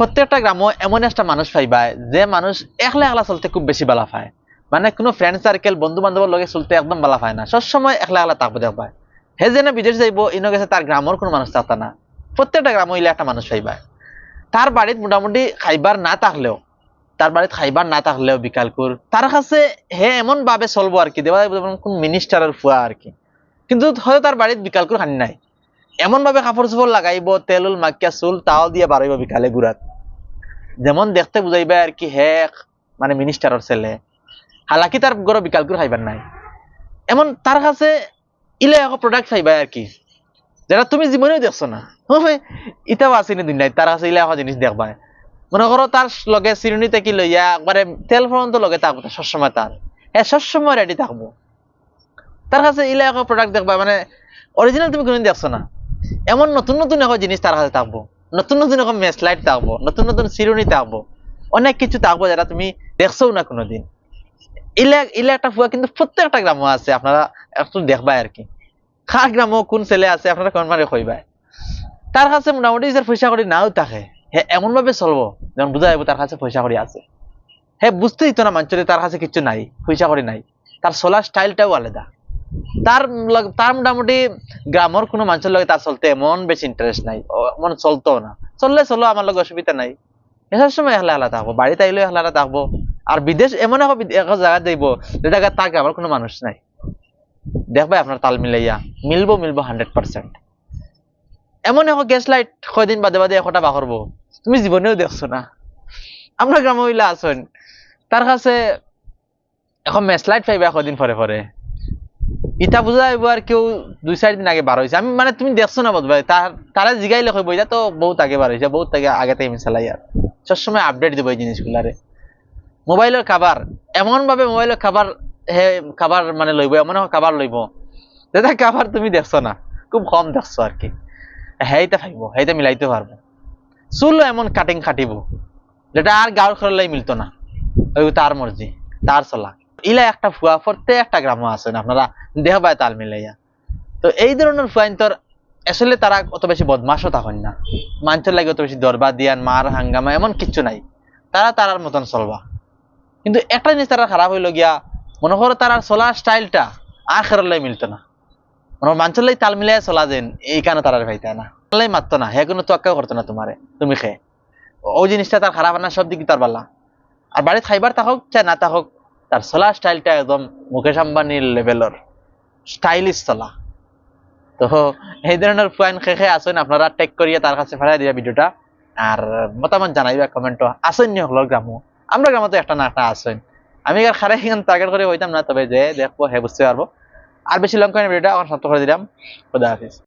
প্রত্যেকটা গ্রামও এমন একটা মানুষ পাইবা যে মানুষ একলা একলা চলতে খুব বেশি বালা পায়। মানে কোনো ফ্রেন্ড সার্কেল বন্ধু বান্ধবের লগে চলতে একদম বালা পায় না। সবসময় একলা একলা থাকব দেখবা হে যেন বিদেশ যাইব, ইনো গেছে তার গ্রামের কোনো মানুষ থাকতা না। প্রত্যেকটা গ্রাম হইলে একটা মানুষ পাইবা তার বাড়িত মোটামুটি খাইবার না থাকলেও তার বাড়িতে খাইবার না থাকলেও বিকালকুর তার কাছে হে এমন ভাবে চলবো আর কি যেমন কোন মিনিস্টারের ফুয়া আর কি। কিন্তু হয়তো তার বাড়িতে বিকালকুর খানি নাই। এমন ভাবে কাপড় চোপড় লাগাইব তেলুল মাকিয়া চুল তাও দিয়ে বাড়াইব বিকালে গুড়াত যেমন দেখতে বুঝাইবে আর কি, হে মানে মিনিস্টারের ছেলে। হালাকি তার গরো বিকাল করে খাইবার নাই। এমন তার কাছে ইলে এক প্রোডাক্ট খাইবা আর কি। যেটা তুমি জীবনেও দেখছ না। হবে ইটাও আসেনি দুনিয়ায় তার কাছে ইলে এক জিনিস দেখবা মনে করো তার লগে চিরুনিতে কি লইয়া একবারে তেল ফরন্ত লগে থাকব সবসময় তার হ্যাঁ সবসময় রেডি থাকব। তার কাছে ইলে এক প্রোডাক্ট দেখবা মানে অরিজিনাল তুমি কোনদিন দেখছ না। এমন নতুন নতুন এখন জিনিস তার কাছে থাকব। নতুন নতুন এখন মেসলাইট থাকব নতুন নতুন চিরুনি থাকব অনেক কিছু থাকব যেটা তুমি দেখছ না কোনোদিন। ইলে ইলে একটা ফুয়া কিন্তু প্রত্যেকটা আছে, আপনারা একটু দেখবাই আর কি। গ্রামও কোন ছেলে আছে, আপনারা কোন কইবাই। তার কাছে মোটামুটি যে পয়সা করি নাও থাকে, হে এমন ভাবে চলবো, যেমন বুঝা যাব তার কাছে পয়সা করি আছে। হে বুঝতে দিত না মানুষের তার কাছে কিছু নাই, পয়সা করি নাই। তার চলার স্টাইলটাও আলাদা। তার তার মোটামুটি গ্রামের কোনো মানুষের লগে তার চলতে এমন বেশি ইন্টারেস্ট নাই। মনে চলতো না। চললে চলো, আমার লগে অসুবিধা নাই। এসব সময় একলা একলা থাকব, বাড়িতে আইলেও একলা একলা থাকব। আর বিদেশ এমন এক বিদ- জায়গা যাইব যে জায়গা তার গ্রামের কোনো মানুষ নাই। দেখবে আপনার তাল মিলাইয়া, মিলবো মিলবো হান্ড্রেড পার্সেন্ট এমন এখন গ্যাস লাইট কয়দিন বাদে বাদে একটা বা করব তুমি জীবনেও দেখছ না। আমরা গ্রামে হইলা আছেন তার কাছে এখন মেস লাইট পাইবা কদিন পরে পরে। ইটা বুঝা আর কেউ দুই চার দিন আগে বার হয়েছে আমি মানে তুমি দেখছ না বোধ তার তারা জিগাইলে কইব এটা তো বহুত আগে বার হয়েছে বহুত আগে আগে থেকে আমি চালাই আর সবসময় আপডেট দিব এই জিনিসগুলারে মোবাইলের খাবার এমন ভাবে মোবাইলের খাবার হে খাবার মানে লইব, এমন খাবার লইব যেটা খাবার তুমি দেখছ না, খুব কম দেখছ আর কি। হেইতে থাকব হেইতে মিলাইতে পারব চুল এমন কাটিং কাটিব যেটা আর গাঁর খরলাই মিলতো না। ওই তার মর্জি তার চলা। ইলা একটা ফুয়া প্রত্যেক একটা গ্রামও আছেন আপনারা দেহ পায় তাল মিলাইয়া। তো এই ধরনের ফুয়াইন তোর আসলে তারা অত বেশি বদমাসও তখন না। মানুষের লাগে অত বেশি দরবা দিয়ান মার হাঙ্গামা, এমন কিচ্ছু নাই। তারা তারার মতন চলবা। কিন্তু একটা জিনিস তারা খারাপ হইল গিয়া মনে করো তার চলার স্টাইলটা আর খেরলাই মিলতো না। মনে মানুষের লাই তাল মিলাই চলা যেন, এই কারণে তারা ভাইতে না। লাই মারতো না হে কোনো তোয়াক্কাও করতো না তোমারে তুমি খে। ওই জিনিসটা তার খারাপ না সব দিক তার বালা আর বাড়িতে খাইবার থাকুক চাই না থাকুক তার চলা স্টাইলটা একদম মুকেশ আম্বানির লেভেলের স্টাইলিশ চলা। তো এই ধরনের পয়েন্ট খে খে আসেন আপনারা টেক করিয়ে তার কাছে ফেলাই দিয়া ভিডিওটা আর মতামত জানাইবা কমেন্ট আসেন নি হলো গ্রামও আমরা গ্রামে তো একটা না একটা আসেন আমি আর খারে এখানে টার্গেট করে হইতাম না, তবে যে দেখব হে বুঝতে পারব আর বেশি লং করে ভিডিওটা এখন সত্য করে দিলাম। খুদা হাফিজ।